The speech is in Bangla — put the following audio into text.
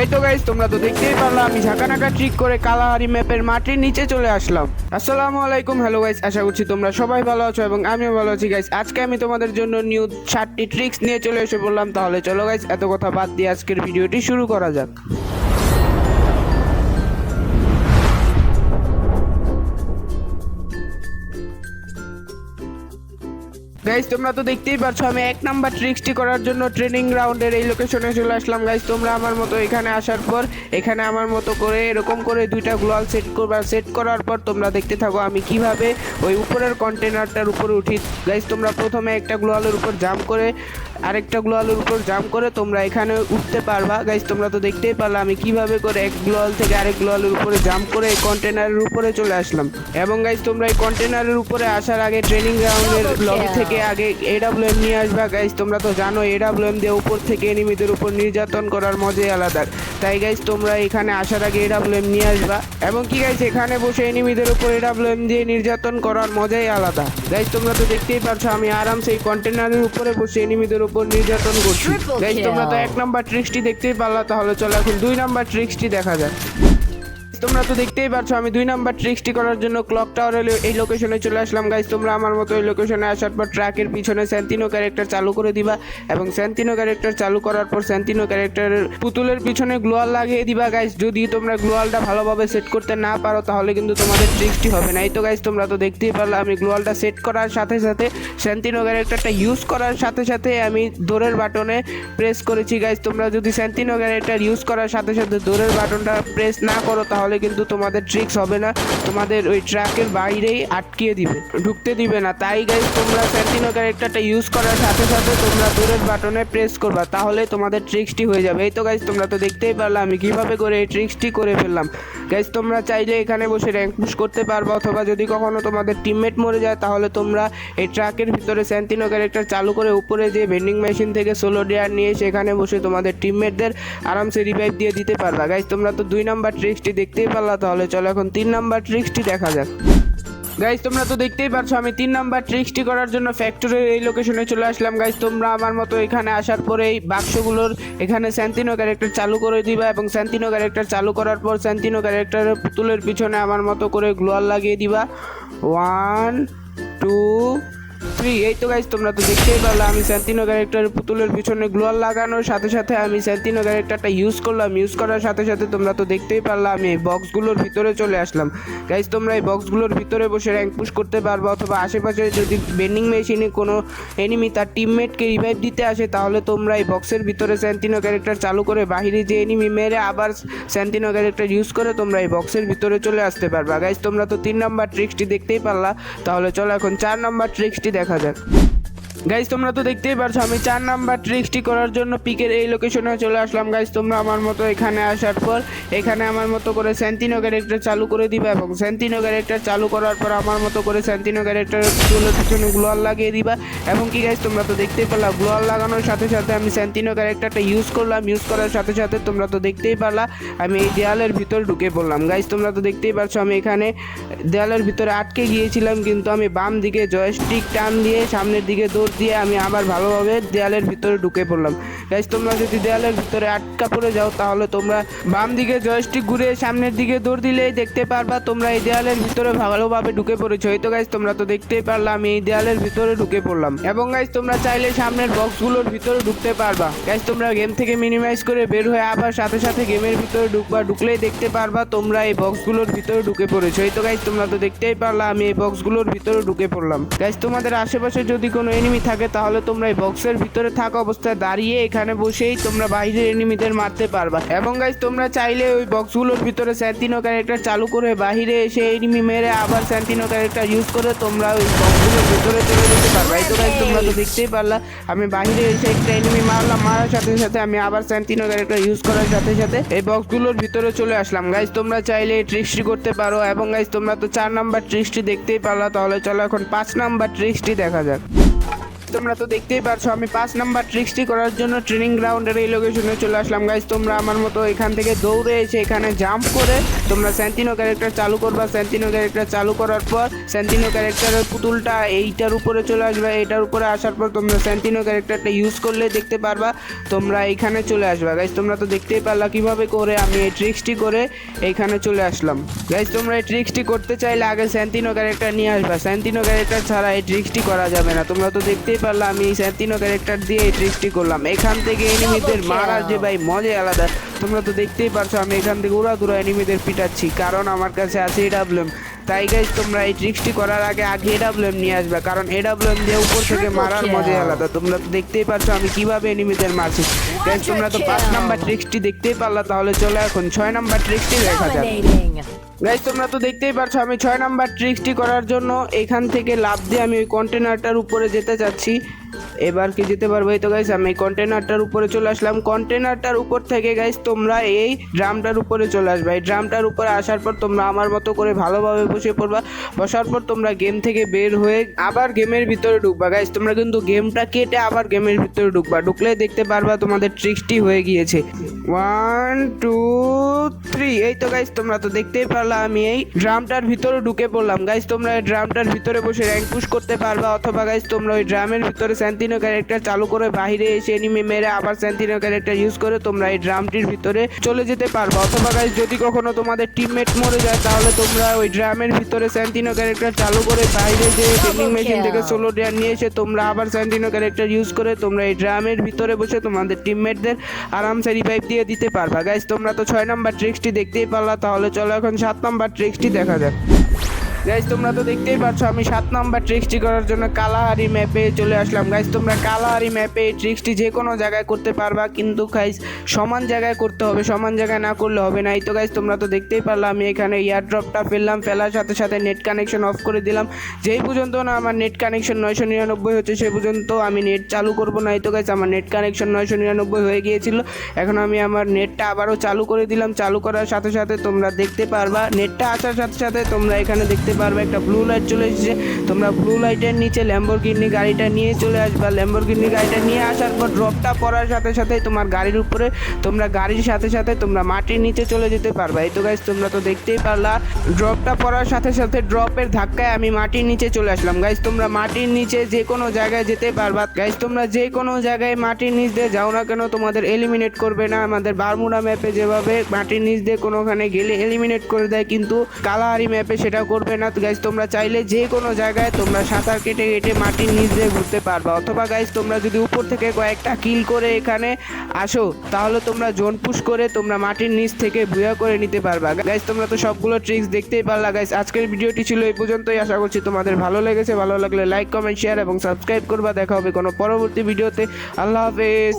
এই তো গাইস তোমরা তো দেখতেই পারলে, আমি ঝাঁকানাকা ট্রিক করে কালাহারি ম্যাপের মাটির নিচে চলে আসলাম। আসসালামু আলাইকুম হ্যালো গাইস আশা করছি তোমরা সবাই ভালো আছো এবং আমিও ভালো আছি গাইস আজকে আমি তোমাদের জন্য নিউ সাতটি ট্রিক্স নিয়ে চলে এসে বললাম তাহলে চলো গাইস এত কথা বাদ দিয়ে আজকের ভিডিওটি শুরু করা যাক। গাইজ তোমরা তো দেখতেই পারছ, আমি এক নাম্বার ট্রিক্সটি করার জন্য ট্রেনিং গ্রাউন্ডের এই লোকেশনে চলে আসলাম। গাইজ তোমরা আমার মতো এখানে আসার পর, এখানে আমার মতো করে, এরকম করে দুইটা গ্লোয়াল সেট করবার সেট করার পর তোমরা দেখতে থাকো আমি কীভাবে ওই উপরের কন্টেনারটার উপরে উঠি। গাইজ তোমরা প্রথমে একটা গ্লোয়ালের উপর জাম্প করে আরেকটা গ্লোয়ালের উপর জাম্প করে তোমরা এখানে উঠতে পারবা। গাইজ তোমরা তো দেখতেই পারলা, আমি কীভাবে করে এক গ্লোয়াল থেকে আরেক গ্লোয়ালের উপরে জাম্প করে এই কন্টেনারের উপরে চলে আসলাম। এবং গাইজ তোমরা এই কন্টেনারের উপরে আসার আগে ট্রেনিং গ্রাউন্ডের লবি থেকে আগে এডাব্লিউএম নিয়ে আসবা। গাইজ তোমরা তো জানো এডাব্লিউএম দিয়ে উপর থেকে এনিমিদের উপর নির্যাতন করার মজাই আলাদা। তাই গাইজ তোমরা এখানে আসার আগে এডাব্লিউএম নিয়ে আসবা। এবং কি গাইজ এখানে বসে এনিমিদের উপর এডাব্লিউএম দিয়ে নির্যাতন করার মজাই আলাদা। গাইজ তোমরা তো দেখতেই পারছ, আমি আরামসে এই কন্টেনারের উপরে বসে এনিমিদের উপর নির্যাতন করছি গাইজ তোমরা তো এক নাম্বার ট্রিক্সটি দেখতেই পারলা তাহলে চলো এখন দুই নাম্বার ট্রিক্সটি দেখা যাক। তোমরা তো দেখতেই পাচ্ছ আমি দুই নাম্বার ট্রিক্সটি করার জন্য ক্লক টাওয়ার টাওয়ারে এই লোকেশনে চলে আসলাম। গাইজ তোমরা আমার মতো এই লোকেশনে আসার পর ট্র্যাকের পিছনে স্যান্তিনো ক্যারেক্টার চালু করে দিবা এবং স্যান্তিনো ক্যারেক্টার চালু করার পর স্যান্তিনো ক্যারেক্টারের পুতুলের পিছনে গ্লোয়াল লাগিয়ে দিবা। গাইজ যদি তোমরা গ্লোয়ালটা ভালোভাবে সেট করতে না পারো, তাহলে কিন্তু তোমাদের ট্রিক্সটি হবে না। এই তো গাইজ তোমরা তো দেখতেই পারলে, আমি গ্লোয়ালটা সেট করার সাথে সাথে স্যান্তিনো ক্যারেক্টারটা ইউজ করার সাথে সাথে আমি দৌড়ের বাটনে প্রেস করেছি। গাইজ তোমরা যদি স্যান্তিনো ক্যারেক্টার ইউজ করার সাথে সাথে দৌড়ের বাটনটা প্রেস না করো, তাহলে কিন্তু তোমাদের ট্রিক্স হবে না। তোমাদের ওই ট্র্যাকের বাইরেই আটকিয়ে দিবে, ঢুকতে দিবে না। তাই গাইজ তোমরা স্যান্তিনো ক্যারেক্টারটা ইউজ করার সাথে সাথে তোমরা দৌড়ের বাটনে প্রেস করবা, তাহলে তোমাদের ট্রিক্সটি হয়ে যাবে। এই তো গাইজ তোমরা তো দেখতেই পারলে, আমি কীভাবে করে এই ট্রিক্সটি করে ফেললাম। গাইজ তোমরা চাইলে এখানে বসে র্যাঙ্ক পুশ করতে পারবা, অথবা যদি কখনো তোমাদের টিমমেট মরে যায়, তাহলে তোমরা এই ট্রাকের ভিতরে স্যান্তিনো ক্যারেক্টার চালু করে উপরে যে ভেন্ডিং মেশিন থেকে সোলো ডেয়ার নিয়ে সেখানে বসে তোমাদের টিমমেটদের আরামসে রিভাইভ দিয়ে দিতে পারবা। গাইজ তোমরা তো দুই নাম্বার ট্রিক্সটি দেখতেই পারলা তাহলে। চলো এখন তিন নাম্বার ট্রিক্সটি দেখা যাক। গাইজ তোমরা তো দেখতেই পারছ, আমি তিন নাম্বার ট্রিক্সটি করার জন্য ফ্যাক্টরির এই লোকেশনে চলে আসলাম। গাইজ তোমরা আমার মতো এখানে আসার পরে এই বাক্সগুলোর এখানে স্যান্তিনো ক্যারেক্টার চালু করে দিবা এবং স্যান্তিনো ক্যারেক্টার চালু করার পর স্যান্তিনো ক্যারেক্টারের পুতুলের পিছনে আমার মতো করে গ্লোয়াল লাগিয়ে দিবা। ওয়ান টু থ্রি এই তো গাইজ তোমরা তো দেখতেই পারলে, আমি স্যান্তিনো ক্যারেক্টারের পুতুলের পিছনে গ্লোয়াল লাগানোর সাথে সাথে আমি স্যান্তিনো ক্যারেক্টারটা ইউজ করলাম। ইউজ করার সাথে সাথে তোমরা তো দেখতেই পারলে, আমি এই বক্সগুলোর ভিতরে চলে আসলাম। গাইজ তোমরা এই বক্সগুলোর ভিতরে বসে র্যাঙ্ক পুশ করতে পারবে, অথবা আশেপাশে যদি বেন্ডিং মেশিনে কোনো এনিমি তার টিমমেটকে রিভাইভ দিতে আসে, তাহলে তোমরা এই বক্সের ভিতরে স্যান্তিনো ক্যারেক্টার চালু করে বাহিরে যে এনিমি মেরে আবার স্যান্তিনো ক্যারেক্টার ইউজ করে তোমরা এই বক্সের ভিতরে চলে আসতে পারবে। গাইজ তোমরা তো তিন নম্বর ট্রিক্সটি দেখতেই পারলা, তাহলে চলো এখন চার নম্বর ট্রিক্সটি দেখা যাক। গাইজ তোমরা তো দেখতেই পারছ, আমি চার নাম্বার ট্রিক্সটি করার জন্য পিকের এই লোকেশনে চলে আসলাম। গাইজ তোমরা আমার মতো এখানে আসার পর, এখানে আমার মতো করে স্যান্তিনো ক্যারেক্টার চালু করে দিবা এবং স্যান্তিনো ক্যারেক্টার চালু করার পর আমার মতো করে স্যান্তিনো ক্যারেক্টারের পিছনে গ্লোয়াল লাগিয়ে দিবা। এবং কি গাইজ তোমরা তো দেখতেই পারলা গ্লোয়াল লাগানোর সাথে সাথে আমি স্যান্তিনো ক্যারেক্টারটা ইউজ করলাম। ইউজ করার সাথে সাথে তোমরা তো দেখতেই পারলা আমি এই দেয়ালের ভিতর ঢুকে পড়লাম। গাইজ তোমরা তো দেখতেই পারছ, আমি এখানে দেয়ালের ভিতরে আটকে গিয়েছিলাম, কিন্তু আমি বাম দিকে জয়স্টিক টান দিয়ে সামনের দিকে দৌড় দিয়ে আমি আবার ভালোভাবে দেয়ালের ভিতরে ঢুকে পড়লাম। গাইজ তোমরা যদি দেয়ালের ভিতরে আটকা পড়ে যাও, তাহলে তোমরা বাম দিকে জয়স্টিক ঘুরে সামনের দিকে দৌড় দিলেই দেখতে পারবা তোমরা এই দেয়ালের ভিতরে ভালোভাবে ঢুকে পড়েছো। এই তো গাইজ তোমরা তো দেখতেই পারলাম আমি এই দেয়ালের ভিতরে ঢুকে পড়লাম। এবং গাইজ তোমরা চাইলে সামনের বক্সগুলোর ভিতরে ঢুকতে পারবা। গাইজ তোমরা গেম থেকে মিনিমাইজ করে বের হয়ে আবার সাথে সাথে গেমের ভিতরে ঢুকবা, ঢুকলেই দেখতে পারবা তোমরা এই বক্সগুলোর ভিতরে ঢুকে পড়েছো। এই তো গাইজ তোমরা তো দেখতেই পারলা আমি এই বক্সগুলোর ভিতরে ঢুকে পড়লাম। গাইজ তোমাদের আশেপাশে যদি কোনো এনিমি থাকে, তাহলে তোমরা এই বক্সের ভিতরে থাকা অবস্থায় দাঁড়িয়ে এখানে বসেই তোমরা বাইরের এনিমিদের মারতে পারবা। এবং গাইজ তোমরা চাইলে ওই বক্সগুলোর ভিতরে স্যান্তিনো ক্যারেক্টার চালু করে বাইরে এসে এনিমি মেরে আবার স্যান্তিনো ক্যারেক্টার ইউজ করে তোমরা ওই বক্সগুলোর ভিতরে চলে যেতে পারবা। এই তো গাইজ তোমরা তো দেখতেই পারলা, আমি বাইরে এসে একটা এনিমি মারলাম, মারার সাথে সাথে আমি আবার স্যান্তিনো ক্যারেক্টার ইউজ করার সাথে সাথে এই বক্সগুলোর ভিতরে চলে আসলাম। গাইজ তোমরা চাইলে ট্রিক্সটি করতে পারো, এবং গাইজ তোমরা তো চার নাম্বার ট্রিক্সটি দেখতেই পারলা, তাহলে চলো এখন পাঁচ নাম্বার ট্রিক্সটি দেখা যাক। তোমরা তো দেখতেই পারছ, আমি পাঁচ নাম্বার ট্রিক্সটি করার জন্য ট্রেনিং গ্রাউন্ডের এই লোকেশনে চলে আসলাম। গাইজ তোমরা আমার মতো এখান থেকে দৌড়ে এসে এখানে জাম্প করে তোমরা স্যান্টিনো ক্যারেক্টার চালু করবা। স্যান্টিনো ক্যারেক্টার চালু করার পর স্যান্টিনো ক্যারেক্টারের পুতুলটা এইটার উপরে চলে আসবে। এইটার উপরে আসার পর তোমরা স্যান্টিনো ক্যারেক্টারটা ইউজ করলে দেখতে পারবা। তোমরা এইখানে চলে আসবা। গাইজ তোমরা তো দেখতেই পারলা কীভাবে করে আমি এই ট্রিক্সটি করে এইখানে চলে আসলাম। গাইজ তোমরা এই ট্রিক্সটি করতে চাইলে আগে স্যান্টিনো ক্যারেক্টার নিয়ে আসবা। স্যান্টিনো ক্যারেক্টার ছাড়া এই ট্রিক্সটি করা যাবে না। তোমরা তো দেখতেই পারলা আমি এই স্যান্টিনো ক্যারেক্টার দিয়ে এই ট্রিক্সটি করলাম। এখান থেকে এনিমিদের মারার যে ভাই মজাই আলাদা। তোমরা তো দেখতেই পারছ আমি এখান থেকে উড়া দুরা এনিমিদের পিটাচ্ছি কারণ আমার কাছে আছে এডাব্লিউএম তাই গাইজ তোমরা এই ট্রিক্সটি করার আগে আগে এডাব্লিউএম নিয়ে আসবে কারণ এডাব্লিউএম দিয়ে উপর থেকে মারার মজাই আলাদা। তোমরা তো দেখতেই পারছ আমি কীভাবে এনিমিদের মারছি। গাইজ তোমরা তো পাঁচ নাম্বার ট্রিক্সটি দেখতেই পারলা তাহলে চলো এখন ছয় নাম্বার ট্রিক্সটি দেখা যাক. গাইজ তোমরা তো দেখতেই পারছ, আমি ছয় নাম্বার ট্রিক্সটি করার জন্য এখান থেকে লাভ দিয়ে আমি ওই কন্টেনারটার উপরে যেতে চাচ্ছি। এবার কি যেতে পারব এই তো গাইজ আমি কন্টেনারটার উপরে চলে আসলাম। কন্টেনারটার উপর থেকে গাইজ তোমরা এই ড্রামটার উপরে চলে আসবে। এই ড্রামটার উপরে আসার পর তোমরা আমার মতো করে ভালোভাবে বসে পড়বা। বসার পর তোমরা গেম থেকে বের হয়ে আবার গেমের ভিতরে ঢুকবা। গাইজ তোমরা কিন্তু গেমটা কেটে আবার গেমের ভিতরে ঢুকবা। ঢুকলে দেখতে পারবা তোমাদের ট্রিক্সটি হয়ে গিয়েছে। ওয়ান টু থ্রি এই তো গাইজ তোমরা তো দেখতেই পারলা আমি এই ড্রামটার ভিতরে ঢুকে পড়লাম। গাইজ তোমরা এই ড্রামটার ভিতরে বসে র্যাঙ্ক পুশ করতে পারবা অথবা গাইজ তোমরা ওই ড্রামের ভিতরে স্যান্টিনো ক্যারেক্টার চালু করে বাইরে এসে এনিমি মেরে আবার স্যান্টিনো ক্যারেক্টার ইউজ করে তোমরা এই ড্রামটির ভিতরে চলে যেতে পারবা। অথবা গাইজ যদি কখনো তোমাদের টিমমেট মরে যায় তাহলে তোমরা ওই ড্রামের ভিতরে স্যান্টিনো ক্যারেক্টার চালু করে বাইরে যে টেকিং মেশিন থেকে সোলো ডেয়ার নিয়ে এসে তোমরা আবার স্যান্টিনো ক্যারেক্টার ইউজ করে তোমরা এই ড্রামের ভিতরে বসে তোমাদের টিমমেটদের আরামসে রিভাইভ দিয়ে দিতে পারবা। গাইজ তোমরা তো ছয় নাম্বার ট্রিক্সটি দেখতেই পারলা তাহলে চলো এখন সাত নাম্বার ট্রিক্সটি দেখা যাক। গাইজ তোমরা তো দেখতেই পাচ্ছ, আমি সাত নাম্বার ট্রিক্সটি করার জন্য কালাহারি ম্যাপে চলে আসলাম। গাইজ তোমরা কালাহারি ম্যাপে এই ট্রিক্সটি যে কোনো জায়গায় করতে পারবা, কিন্তু গাইজ সমান জায়গায় করতে হবে, সমান জায়গায় না করলে হবে না। এই তো গাইজ তোমরা তো দেখতেই পারলাম আমি এখানে ইয়ার ড্রপটা ফেললাম, ফেলার সাথে সাথে নেট কানেকশন অফ করে দিলাম। যেই পর্যন্ত না আমার নেট কানেকশন নয়শো নিরানব্বই হচ্ছে সেই পর্যন্ত আমি নেট চালু করব না। এই তো গাইজ আমার নেট কানেকশন নয়শো নিরানব্বই হয়ে গিয়েছিল। এখন আমি আমার নেটটা আবারও চালু করে দিলাম। চালু করার সাথে সাথে তোমরা দেখতে পারবা নেটটা আসার সাথে সাথে তোমরা এখানে দেখতে পারবে, একটা ব্লু লাইট চলে এসেছে। তোমরা ব্লু লাইটের নিচে ল্যাম্বরগিনি গাড়িটা নিয়ে চলে আসবা। ল্যাম্বরগিনি গাড়িটা নিয়ে আসার পর ড্রপটা পড়ার সাথে সাথে তোমার গাড়ির উপরে, তোমরা গাড়ির সাথে সাথে তোমরা মাটির নিচে চলে যেতে পারবা। এই তো গাইজ তোমরা তো দেখতেই পারলা। ড্রপটা পড়ার সাথে সাথে ড্রপের ধাক্কায় আমি মাটির নিচে চলে আসলাম। গাইজ তোমরা মাটির নিচে যে কোনো জায়গায় যেতে পারবা। গাইজ তোমরা যে কোনো জায়গায় মাটির নিচ দিয়ে যাও না কেন, তোমাদের এলিমিনেট করবে না। আমাদের বারমুডা ম্যাপে যেভাবে মাটির নিচ দিয়ে কোনোখানে গেলে এলিমিনেট করে দেয়, কিন্তু কালাহারি ম্যাপে সেটা করবে না। তো গাইজ তোমরা চাইলে যে কোনো জায়গায় তোমরা সাঁতার কেটে কেটে মাটির নিচ দিয়ে ঘুরতে পারবা। অথবা গাইজ তোমরা যদি উপর থেকে কয়েকটা কিল করে এখানে আসো, তাহলে তোমরা জোন পুশ করে তোমরা মাটির নিচ থেকে ভুয়া করে নিতে পারবা। গাইজ তোমরা তো সবগুলো ট্রিক্স দেখতেই পারলা গাইজ আজকের ভিডিওটি ছিল এই পর্যন্তই। আশা করছি তোমাদের ভালো লেগেছে। ভালো লাগলে লাইক কমেন্ট শেয়ার এবং সাবস্ক্রাইব করবা। দেখা হবে কোনো পরবর্তী ভিডিওতে। আল্লাহ হাফেজ।